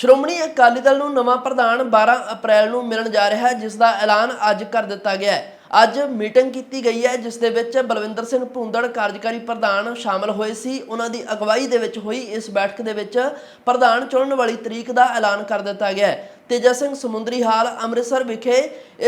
ਸ਼੍ਰੋਮਣੀ ਅਕਾਲੀ ਦਲ ਨੂੰ ਨਵਾਂ ਪ੍ਰਧਾਨ 12 ਅਪ੍ਰੈਲ ਨੂੰ ਮਿਲਣ ਜਾ ਰਿਹਾ ਹੈ ਜਿਸ ਦਾ ਐਲਾਨ ਅੱਜ ਕਰ ਦਿੱਤਾ ਗਿਆ ਹੈ। ਅੱਜ ਮੀਟਿੰਗ ਕੀਤੀ ਗਈ ਹੈ ਜਿਸ ਦੇ ਵਿੱਚ ਬਲਵਿੰਦਰ ਸਿੰਘ ਭੁੰਦੜ ਕਾਰਜਕਾਰੀ ਪ੍ਰਧਾਨ ਸ਼ਾਮਲ ਹੋਏ ਸੀ। ਉਹਨਾਂ ਦੀ ਅਗਵਾਈ ਦੇ ਵਿੱਚ ਹੋਈ, ਇਸ ਬੈਠਕ ਦੇ ਵਿੱਚ ਪ੍ਰਧਾਨ ਚੁਣਨ ਵਾਲੀ ਤਰੀਕ ਦਾ ਐਲਾਨ ਕਰ ਦਿੱਤਾ ਗਿਆ ਤੇਜਾ ਸਿੰਘ ਸਮੁੰਦਰੀ ਹਾਲ ਅੰਮ੍ਰਿਤਸਰ ਵਿਖੇ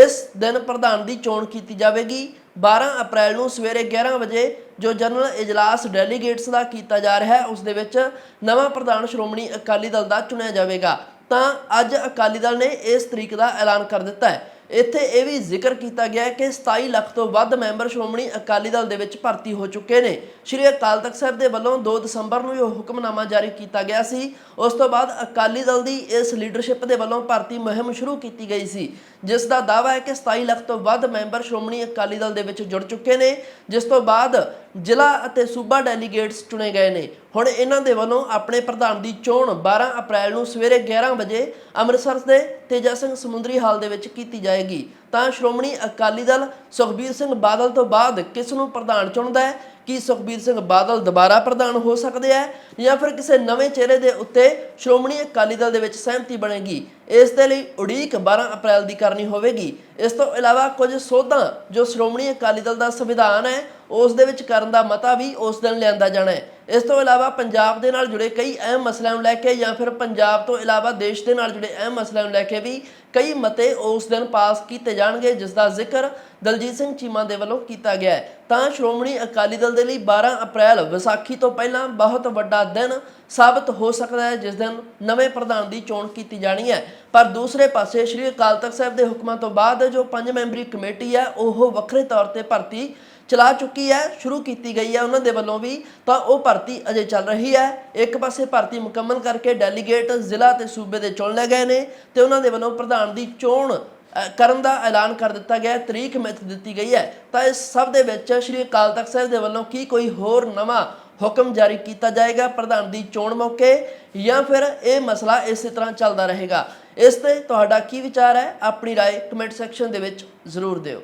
ਇਸ ਦਿਨ ਪ੍ਰਧਾਨ ਦੀ ਚੋਣ ਕੀਤੀ ਜਾਵੇਗੀ। 12 ਅਪ੍ਰੈਲ ਨੂੰ ਸਵੇਰੇ 11 ਵਜੇ ਜੋ ਜਨਰਲ ਇਜਲਾਸ ਡੈਲੀਗੇਟਸ ਦਾ ਕੀਤਾ ਜਾ ਰਿਹਾ ਹੈ, ਉਸ ਦੇ ਵਿੱਚ ਨਵਾਂ ਪ੍ਰਧਾਨ ਸ਼੍ਰੋਮਣੀ ਅਕਾਲੀ ਦਲ ਦਾ ਚੁਣਿਆ ਜਾਵੇਗਾ। ਤਾਂ ਅੱਜ ਅਕਾਲੀ ਦਲ ਨੇ ਇਸ ਤਰੀਕ ਦਾ ਐਲਾਨ ਕਰ ਦਿੱਤਾ ਹੈ। ਇੱਥੇ ਇਹ ਵੀ ਜ਼ਿਕਰ ਕੀਤਾ ਗਿਆ ਹੈ ਕਿ 27 ਲੱਖ ਤੋਂ ਵੱਧ ਮੈਂਬਰ ਸ਼੍ਰੋਮਣੀ ਅਕਾਲੀ ਦਲ ਦੇ ਵਿੱਚ ਭਰਤੀ ਹੋ ਚੁੱਕੇ ਨੇ। ਸ਼੍ਰੀ ਅਕਾਲ ਤਖਤ ਸਾਹਿਬ ਦੇ ਵੱਲੋਂ 2 ਦਸੰਬਰ ਨੂੰ ਇਹ ਹੁਕਮਨਾਮਾ ਜਾਰੀ ਕੀਤਾ ਗਿਆ ਸੀ। ਉਸ ਤੋਂ ਬਾਅਦ ਅਕਾਲੀ ਦਲ ਦੀ ਇਸ ਲੀਡਰਸ਼ਿਪ ਦੇ ਵੱਲੋਂ ਭਰਤੀ ਮੁਹਿੰਮ ਸ਼ੁਰੂ ਕੀਤੀ ਗਈ ਸੀ। ਜਿਸ ਦਾ ਦਾਅਵਾ ਹੈ ਕਿ 27 ਲੱਖ ਤੋਂ ਵੱਧ ਮੈਂਬਰ ਸ਼੍ਰੋਮਣੀ ਅਕਾਲੀ ਦਲ ਦੇ ਵਿੱਚ ਜੁੜ ਚੁੱਕੇ ਨੇ। ਜਿਸ ਤੋਂ ਬਾਅਦ ਜ਼ਿਲ੍ਹਾ ਅਤੇ ਸੂਬਾ ਡੈਲੀਗੇਟਸ ਚੁਣੇ ਗਏ ਨੇ। ਹੁਣ ਇਹਨਾਂ ਦੇ ਵੱਲੋਂ ਆਪਣੇ ਪ੍ਰਧਾਨ ਦੀ ਚੋਣ 12 ਅਪ੍ਰੈਲ ਨੂੰ ਸਵੇਰੇ 11 ਵਜੇ ਅੰਮ੍ਰਿਤਸਰ ਦੇ ਤੇਜਾ ਸਿੰਘ ਸਮੁੰਦਰੀ ਹਾਲ ਦੇ ਵਿੱਚ ਕੀਤੀ ਜਾਏਗੀ। ਤਾਂ ਸ਼੍ਰੋਮਣੀ ਅਕਾਲੀ ਦਲ ਸੁਖਬੀਰ ਸਿੰਘ ਬਾਦਲ ਤੋਂ ਬਾਅਦ ਕਿਸ ਨੂੰ ਪ੍ਰਧਾਨ ਚੁਣਦਾ ਹੈ? ਕੀ ਸੁਖਬੀਰ ਸਿੰਘ ਬਾਦਲ ਦੁਬਾਰਾ ਪ੍ਰਧਾਨ ਹੋ ਸਕਦੇ ਹੈ? ਜਾਂ ਫਿਰ ਕਿਸੇ ਨਵੇਂ ਚਿਹਰੇ ਦੇ ਉੱਤੇ ਸ਼੍ਰੋਮਣੀ ਅਕਾਲੀ ਦਲ ਦੇ ਵਿੱਚ ਸਹਿਮਤੀ ਬਣੇਗੀ? ਇਸ ਦੇ ਲਈ ਉਡੀਕ 12 ਅਪ੍ਰੈਲ ਦੀ ਕਰਨੀ ਹੋਵੇਗੀ। ਇਸ ਤੋਂ ਇਲਾਵਾ ਕੁਝ ਸੋਧਾਂ ਜੋ ਸ਼੍ਰੋਮਣੀ ਅਕਾਲੀ ਦਲ ਦਾ ਸੰਵਿਧਾਨ ਹੈ ਉਸ ਦੇ ਵਿੱਚ ਕਰਨ ਦਾ ਮਤਾ ਵੀ ਉਸ ਦਿਨ ਲਿਆਂਦਾ ਜਾਣਾ ਹੈ। ਇਸ ਤੋਂ ਇਲਾਵਾ ਪੰਜਾਬ ਦੇ ਨਾਲ ਜੁੜੇ ਕਈ ਅਹਿਮ ਮਸਲਿਆਂ ਨੂੰ ਲੈ ਕੇ ਜਾਂ ਫਿਰ ਪੰਜਾਬ ਤੋਂ ਇਲਾਵਾ ਦੇਸ਼ ਦੇ ਨਾਲ ਜੁੜੇ ਅਹਿਮ ਮਸਲਿਆਂ ਨੂੰ ਲੈ ਕੇ ਵੀ ਕਈ ਮਤੇ ਉਸ ਦਿਨ ਪਾਸ ਕੀਤੇ ਜਾਣਗੇ, ਜਿਸ ਦਾ ਜ਼ਿਕਰ ਦਲਜੀਤ ਸਿੰਘ ਚੀਮਾ ਦੇ ਵੱਲੋਂ ਕੀਤਾ ਗਿਆ ਹੈ। ਤਾਂ ਸ਼੍ਰੋਮਣੀ ਅਕਾਲੀ ਦਲ ਦੇ ਲਈ 12 ਅਪ੍ਰੈਲ ਵਿਸਾਖੀ ਤੋਂ ਪਹਿਲਾਂ ਬਹੁਤ ਵੱਡਾ ਦਿਨ ਸਾਬਤ ਹੋ ਸਕਦਾ ਹੈ, ਜਿਸ ਦਿਨ ਨਵੇਂ ਪ੍ਰਧਾਨ ਦੀ ਚੋਣ ਕੀਤੀ ਜਾਣੀ ਹੈ। ਪਰ ਦੂਸਰੇ ਪਾਸੇ ਸ਼੍ਰੀ ਅਕਾਲ ਤਖਤ ਸਾਹਿਬ ਦੇ ਹੁਕਮਾਂ ਤੋਂ ਬਾਅਦ ਜੋ ਪੰਜ ਮੈਂਬਰੀ ਕਮੇਟੀ ਹੈ, ਉਹ ਵੱਖਰੇ ਤੌਰ ਤੇ ਭਰਤੀ ਚਲਾ ਚੁੱਕੀ ਹੈ ਸ਼ੁਰੂ ਕੀਤੀ ਗਈ ਹੈ ਉਹਨਾਂ ਦੇ ਵੱਲੋਂ ਵੀ ਤਾਂ ਉਹ ਭਰਤੀ ਅਜੇ ਚੱਲ ਰਹੀ ਹੈ ਇੱਕ ਪਾਸੇ ਭਰਤੀ ਮੁਕੰਮਲ ਕਰਕੇ ਡੈਲੀਗੇਟ ਜ਼ਿਲ੍ਹਾ ਤੇ ਸੂਬੇ ਦੇ ਚੁਣ ਲਏ ਗਏ ਨੇ ਤੇ ਉਹਨਾਂ ਦੇ ਵੱਲੋਂ ਪ੍ਰਧਾਨ ਦੀ ਚੋਣ ਅ, ਕਰਨ ਦਾ ਐਲਾਨ ਕਰ ਦਿੱਤਾ ਗਿਆ ਹੈ ਤਰੀਕ ਮਿੱਥ ਦਿੱਤੀ ਗਈ ਹੈ ਤਾਂ ਇਸ ਸਭ ਦੇ ਵਿੱਚ ਸ਼੍ਰੀ ਅਕਾਲ ਤਖਤ ਸਾਹਿਬ ਦੇ ਵੱਲੋਂ ਕੀ ਕੋਈ ਹੋਰ ਨਵਾਂ ਹੁਕਮ ਜਾਰੀ ਕੀਤਾ ਜਾਏਗਾ ਪ੍ਰਧਾਨ ਦੀ ਚੋਣ ਮੌਕੇ ਜਾਂ ਫਿਰ ਇਹ ਮਸਲਾ ਇਸੇ ਤਰ੍ਹਾਂ ਚੱਲਦਾ ਰਹੇਗਾ ਇਸ ਤੇ ਤੁਹਾਡਾ ਕੀ ਵਿਚਾਰ ਹੈ ਆਪਣੀ رائے ਕਮੈਂਟ ਸੈਕਸ਼ਨ ਦੇ ਵਿੱਚ ਜ਼ਰੂਰ ਦਿਓ